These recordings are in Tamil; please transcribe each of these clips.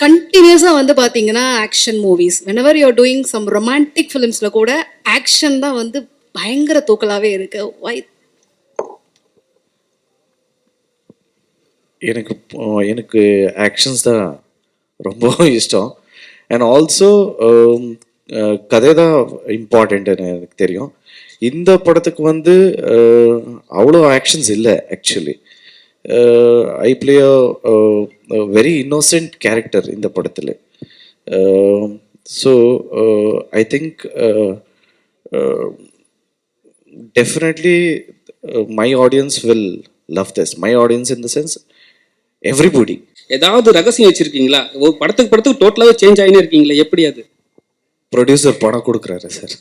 கண்டினியூஸாக வந்து பார்த்தீங்கன்னா action movies whenever you're doing some romantic ஃபிலிம்ஸில் கூட ஆக்ஷன் தான் வந்து பயங்கர தூக்கலாகவே இருக்கு. வை எனக்கு எனக்கு ஆக்ஷன்ஸ் தான் ரொம்ப இஷ்டம். அண்ட் ஆல்சோ கதை தான் இம்பார்ட்டண்ட்டுன்னு எனக்கு தெரியும். இந்த படத்துக்கு வந்து அவ்வளோ ஆக்ஷன்ஸ் இல்லை actually I play very innocent character இந்த படத்தில். So I think definitely uh, my audience will love this. My audience in the sense everybody. ஏதாவது ரகசியம் வச்சிருக்கீங்களா? ஒரு படத்துக்கு படத்துக்கு டோட்டலாவே சேஞ்ச் ஆகினே இருக்கீங்களா? எப்படி அது? ப்ரொடியூசர் பணம் கொடுக்குறாரு சார்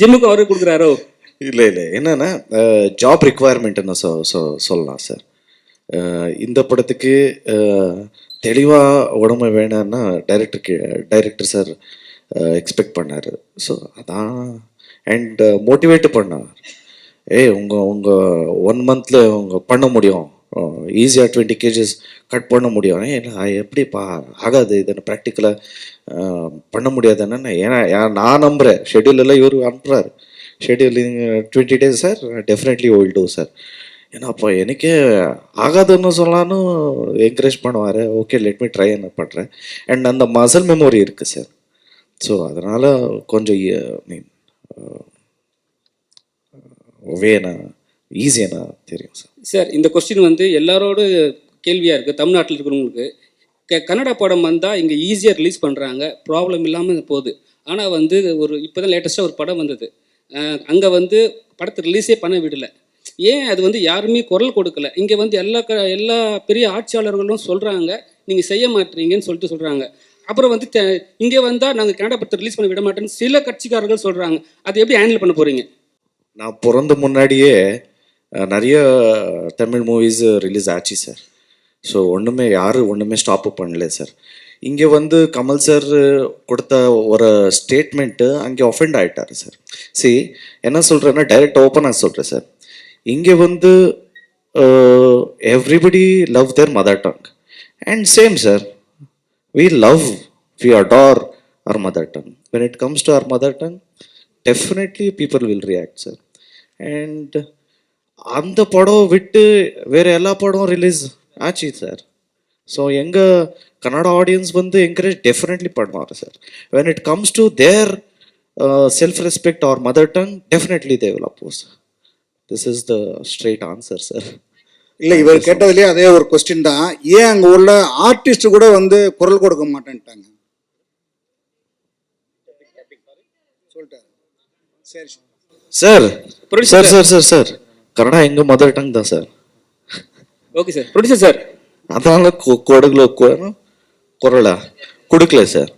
ஜிம்முக்கு அவரே கொடுக்குறாரோ? இல்லை இல்லை. என்னன்னா ஜாப் ரிக்குவயர்மெண்ட்னு சொ சொ சொல்லலாம் சார் இந்த படத்துக்கு தெளிவாக உடம்பு வேணான்னா டைரக்டருக்கு டைரக்டர் சார் எக்ஸ்பெக்ட் பண்ணார். ஸோ அதான் அண்ட் மோட்டிவேட் பண்ணார். ஏய் உங்கள் உங்கள் ஒன் மந்தில் உங்கள் பண்ண முடியும். ஈஸியாக டுவெண்ட்டி கேஜஸ் கட் பண்ண முடியும். ஏன்னா எப்படி எப்படிப்பா ஆகாது இதை ப்ராக்டிக்கலாக பண்ண முடியாதுன்னு ஏன்னா நான் நம்புகிறேன் ஷெட்யூல் எல்லாம் இவர் அனுப்புகிறார் schedule twenty days sir definitely all do sir ஏன்னா அப்போ எனக்கே ஆகாதுன்னு சொல்லலான்னு என்கரேஜ் பண்ணுவார். ஓகே லெட் மீ ட்ரை என்ன பண்ணுறேன் அண்ட் அந்த மசல் மெமோரி இருக்குது சார் ஸோ அதனால் கொஞ்சம் மீன் வேணா ஈஸியானா தெரியும் சார் சார் இந்த கொஸ்டின் வந்து எல்லாரோட கேள்வியாக இருக்குது தமிழ்நாட்டில் இருக்கிறவங்களுக்கு. க- படம் வந்தால் இங்கே ஈஸியாக ரிலீஸ் பண்ணுறாங்க ப்ராப்ளம் இல்லாமல் போகுது. ஆனால் வந்து ஒரு இப்போ தான் லேட்டஸ்ட்டாக ஒரு படம் வந்தது. அங்கே வந்து படத்தை ரிலீஸே பண்ண விடலை. ஏன் அது வந்து யாருமே குரல் கொடுக்கல? இங்கே வந்து எல்லா க எல்லா பெரிய ஆட்சியாளர்களும் சொல்கிறாங்க நீங்கள் செய்ய மாட்டீங்கன்னு சொல்லிட்டு சொல்கிறாங்க அப்புறம் வந்து இங்கே வந்தால் நாங்கள் கனடா படத்தை ரிலீஸ் பண்ண விட மாட்டேன்னு சில கட்சிக்காரர்கள் சொல்கிறாங்க அது எப்படி ஹேண்டில் பண்ண போகிறீங்க நான் பிறந்த முன்னாடியே நிறைய தமிழ் மூவிஸ் ரிலீஸ் ஆச்சு சார் ஸோ ஒன்றுமே யாரும் ஒன்றுமே ஸ்டாப் பண்ணல சார் இங்கே வந்து கமல் சார் கொடுத்த ஒரு ஸ்டேட்மெண்ட்டு அங்கே ஒஃபெண்ட் ஆகிட்டார் சார் see என்ன சொல்கிறேன்னா டைரெக்ட் ஓப்பனாக சொல்கிறேன் சார் இங்கே வந்து everybody love their mother tongue and same sir we love we adore our mother tongue when it comes to our mother tongue definitely people will react sir and அந்த படம் விட்டு வேறு எல்லா படம் ரிலீஸ் ஆச்சு சார் ஸோ எங்கள் கன்னடா ஆடியன்ஸ் வந்து என்கரேஜ் டெஃபினெட்லி பண்ணுவார் sir when it comes to their self respect or mother tongue definitely they will oppose this is the straight answer sir இல்லை இவர் கேட்டதுலேயே அதே ஒரு கொஸ்டின் தான். ஏன் அங்கே உள்ள ஆர்டிஸ்ட் கூட வந்து குரல் கொடுக்க மாட்டேன்ட்டாங்க? சொல்லிட்டாரு. சரி sir. Sir sir sir sir Kannada எங்கள் மதர் டங் தான் sir okay sir producer sir அதனால கொடுக்கல குரலா? கொடுக்கல சார்